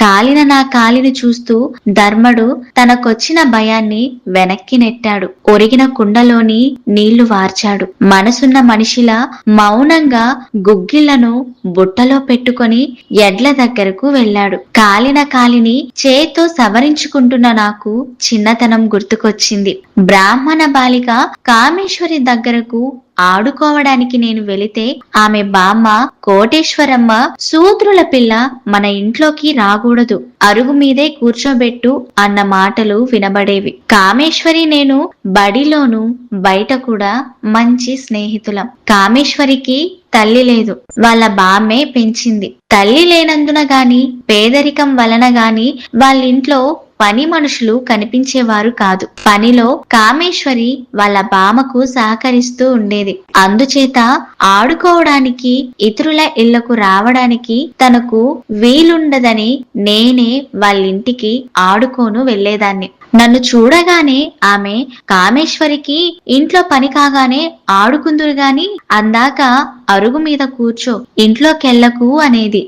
కాలిన నా కాలిని చూస్తూ ధర్మడు తనకొచ్చిన భయాన్ని వెనక్కి నెట్టాడు. ఒరిగిన కుండలోని నీళ్ళు వార్చాడు. మనసున్న మనిషిలా మౌనంగా గుగ్గిళ్ళను బుట్టలో పెట్టుకొని ఎడ్ల దగ్గరకు వెళ్ళాడు. కాలిన కాలిని చేతో సవరించుకుంటున్న నాకు చిన్నతనం గుర్తుకొచ్చింది. బ్రాహ్మణ బాలిక కామేశ్వరి దగ్గరకు ఆడుకోవడానికి నేను వెళితే ఆమె బామ్మ కోటేశ్వరమ్మ సూత్రుల పిల్ల మన ఇంట్లోకి రాకూడదు. అరుగు మీదే కూర్చోబెట్టు అన్న మాటలు వినబడేవి. కామేశ్వరి నేను బడిలోను బయట కూడా మంచి స్నేహితులం. కామేశ్వరికి తల్లి లేదు. వాళ్ళ బామ్మే పెంచింది. తల్లి లేనందున గాని పేదరికం వలన గాని వాళ్ళింట్లో పని మనుషులు కనిపించేవారు కాదు. పనిలో కామేశ్వరి వాళ్ళ బామకు సహకరిస్తూ ఉండేది. అందుచేత ఆడుకోవడానికి ఇతరుల ఇళ్ళకు రావడానికి తనకు వీలుండదని నేనే వాళ్ళింటికి ఆడుకోను వెళ్ళేదాన్ని నన్ను చూడగానే ఆమె కామేశ్వరికి ఇంట్లో పని కాగానే ఆడుకుందురు గాని అందాక అరుగు మీద కూర్చో ఇంట్లోకెళ్ళకు అనేది.